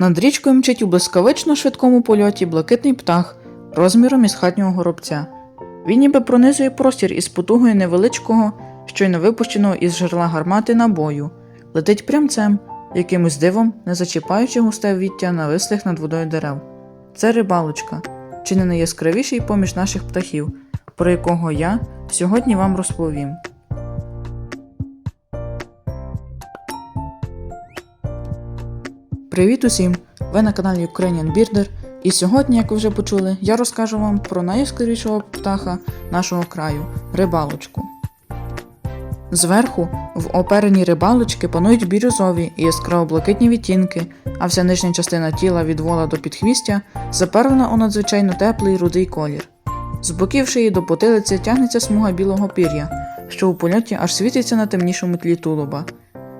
Над річкою мчить у блискавично швидкому польоті блакитний птах розміром із хатнього горобця. Він ніби пронизує простір із потугою невеличкого, щойно випущеного із жерла гармати набою, летить прямцем, якимось дивом, не зачіпаючи густе віття навислих над водою дерев. Це рибалочка, чи не найяскравіший поміж наших птахів, про якого я сьогодні вам розповім. Привіт усім! Ви на каналі Ukrainian Birder, і сьогодні, як ви вже почули, я розкажу вам про найяскравішого птаха нашого краю рибалочку. Зверху в оперенні рибалочки панують бірюзові і яскраво блакитні відтінки, а вся нижня частина тіла від вола до підхвістя запервлена у надзвичайно теплий рудий колір. З боків шиї до потилиці тягнеться смуга білого пір'я, що у польоті аж світиться на темнішому тлі тулуба.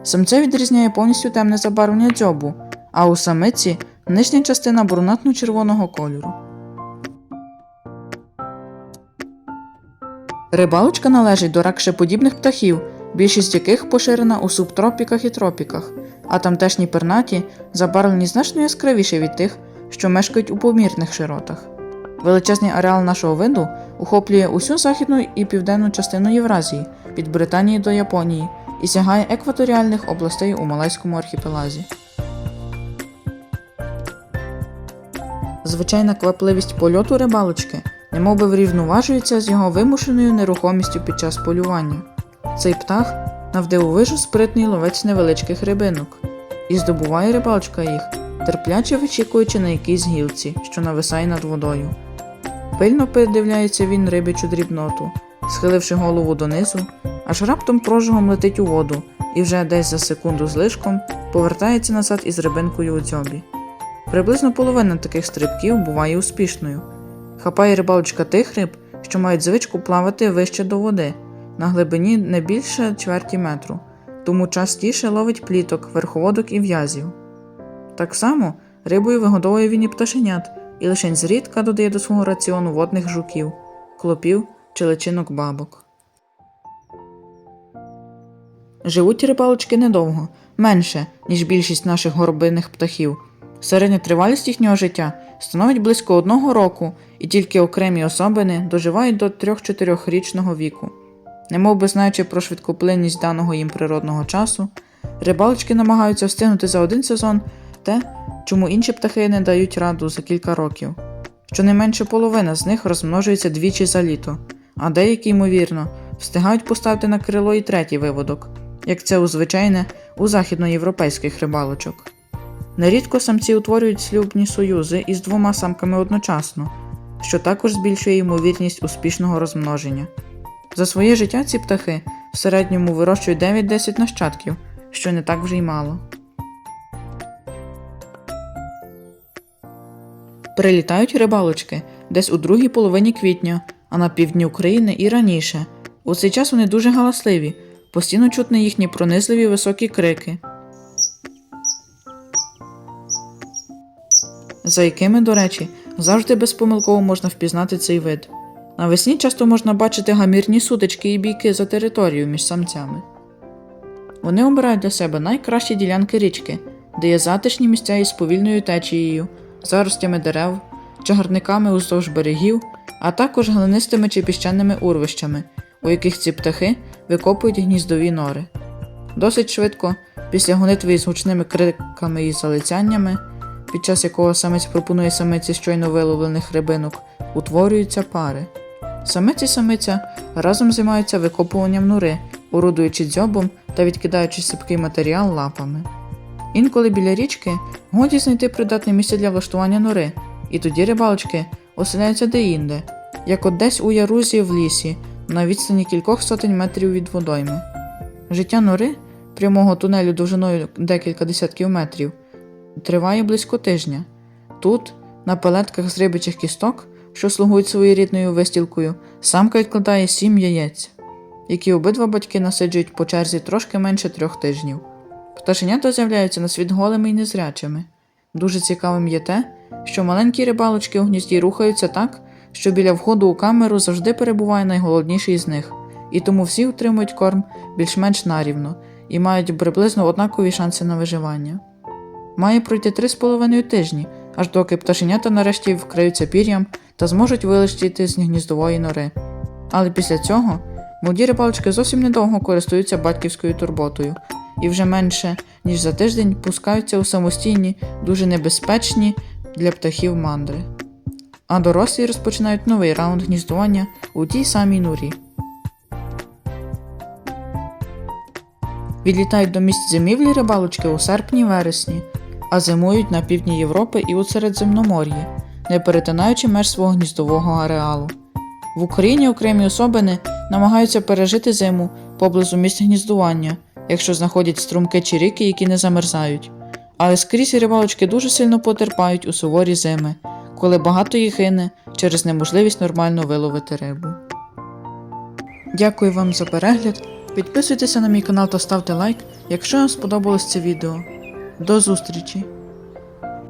Самце відрізняє повністю темне забарвлення дзьобу, а у самиці нижня частина брунатно-червоного кольору. Рибалочка належить до ракшеподібних птахів, більшість яких поширена у субтропіках і тропіках, а тамтешні пернаті забарвлені значно яскравіше від тих, що мешкають у помірних широтах. Величезний ареал нашого виду охоплює усю західну і південну частину Євразії від Британії до Японії і сягає екваторіальних областей у Малайському архіпелазі. Звичайна квапливість польоту рибалочки немовби врівноважується з його вимушеною нерухомістю під час полювання. Цей птах навдивовижу спритний ловець невеличких рибинок, і здобуває рибалочка їх, терпляче вичікуючи на якійсь гілці, що нависає над водою. Пильно передивляється він рибячу дрібноту, схиливши голову донизу, аж раптом прожогом летить у воду і вже десь за секунду з лишком повертається назад із рибинкою у дзьобі. Приблизно половина таких стрибків буває успішною. Хапає рибалочка тих риб, що мають звичку плавати вище до води, на глибині не більше чверті метру, тому частіше ловить пліток, верховодок і в'язів. Так само рибою вигодовує він і пташенят, і лише зрідка додає до свого раціону водних жуків, клопів чи личинок бабок. Живуть рибалочки недовго, менше, ніж більшість наших горобиних птахів. Середня тривалість їхнього життя становить близько одного року, і тільки окремі особини доживають до 3-4-річного віку. Немов би знаючи про швидкоплинність даного їм природного часу, рибалочки намагаються встигнути за один сезон те, чому інші птахи не дають раду за кілька років. Щонайменше половина з них розмножується двічі за літо, а деякі, ймовірно, встигають поставити на крило і третій виводок, як це у звичайне у західноєвропейських рибалочок. Нерідко самці утворюють шлюбні союзи із двома самками одночасно, що також збільшує ймовірність успішного розмноження. За своє життя ці птахи в середньому вирощують 9-10 нащадків, що не так вже й мало. Прилітають рибалочки десь у другій половині квітня, а на півдні України і раніше. У цей час вони дуже галасливі, постійно чутно їхні пронизливі високі крики. За якими, до речі, завжди безпомилково можна впізнати цей вид. Навесні часто можна бачити гамірні сутички і бійки за територію між самцями. Вони обирають для себе найкращі ділянки річки, де є затишні місця із повільною течією, заростями дерев, чагарниками уздовж берегів, а також глинистими чи піщаними урвищами, у яких ці птахи викопують гніздові нори. Досить швидко, після гонитви із гучними криками і залицяннями, під час якого самець пропонує самиці щойно виловлених рибинок, утворюються пари. Самець і самиця разом займаються викопуванням нори, орудуючи дзьобом та відкидаючи сипкий матеріал лапами. Інколи біля річки годі знайти придатне місце для влаштування нори, і тоді рибалочки оселяються деінде, як от десь у ярузі в лісі, на відстані кількох сотень метрів від водойми. Життя нори, прямого тунелю довжиною декілька десятків метрів, триває близько тижня. Тут, на палетках з рибичих кісток, що слугують своєрідною вистілкою, самка відкладає сім яєць, які обидва батьки насиджують по черзі трошки менше трьох тижнів. Пташенята з'являються на світ голими і незрячими. Дуже цікавим є те, що маленькі рибалочки у гнізді рухаються так, що біля входу у камеру завжди перебуває найголодніший з них, і тому всі отримують корм більш-менш нарівно і мають приблизно однакові шанси на виживання. Має пройти 3,5 тижні, аж доки пташенята нарешті вкриються пір'ям та зможуть вилетіти з гніздової нори. Але після цього молоді рибалочки зовсім недовго користуються батьківською турботою і вже менше, ніж за тиждень пускаються у самостійні, дуже небезпечні для птахів мандри. А дорослі розпочинають новий раунд гніздування у тій самій норі. Відлітають до місць зимівлі рибалочки у серпні-вересні, а зимують на півдні Європи і у Середземномор'ї, не перетинаючи меж свого гніздового ареалу. В Україні окремі особини намагаються пережити зиму поблизу місць гніздування, якщо знаходять струмки чи ріки, які не замерзають. Але скрізь рибалочки дуже сильно потерпають у суворі зими, коли багато їх гине через неможливість нормально виловити рибу. Дякую вам за перегляд. Підписуйтеся на мій канал та ставте лайк, якщо вам сподобалось це відео. До зустрічі!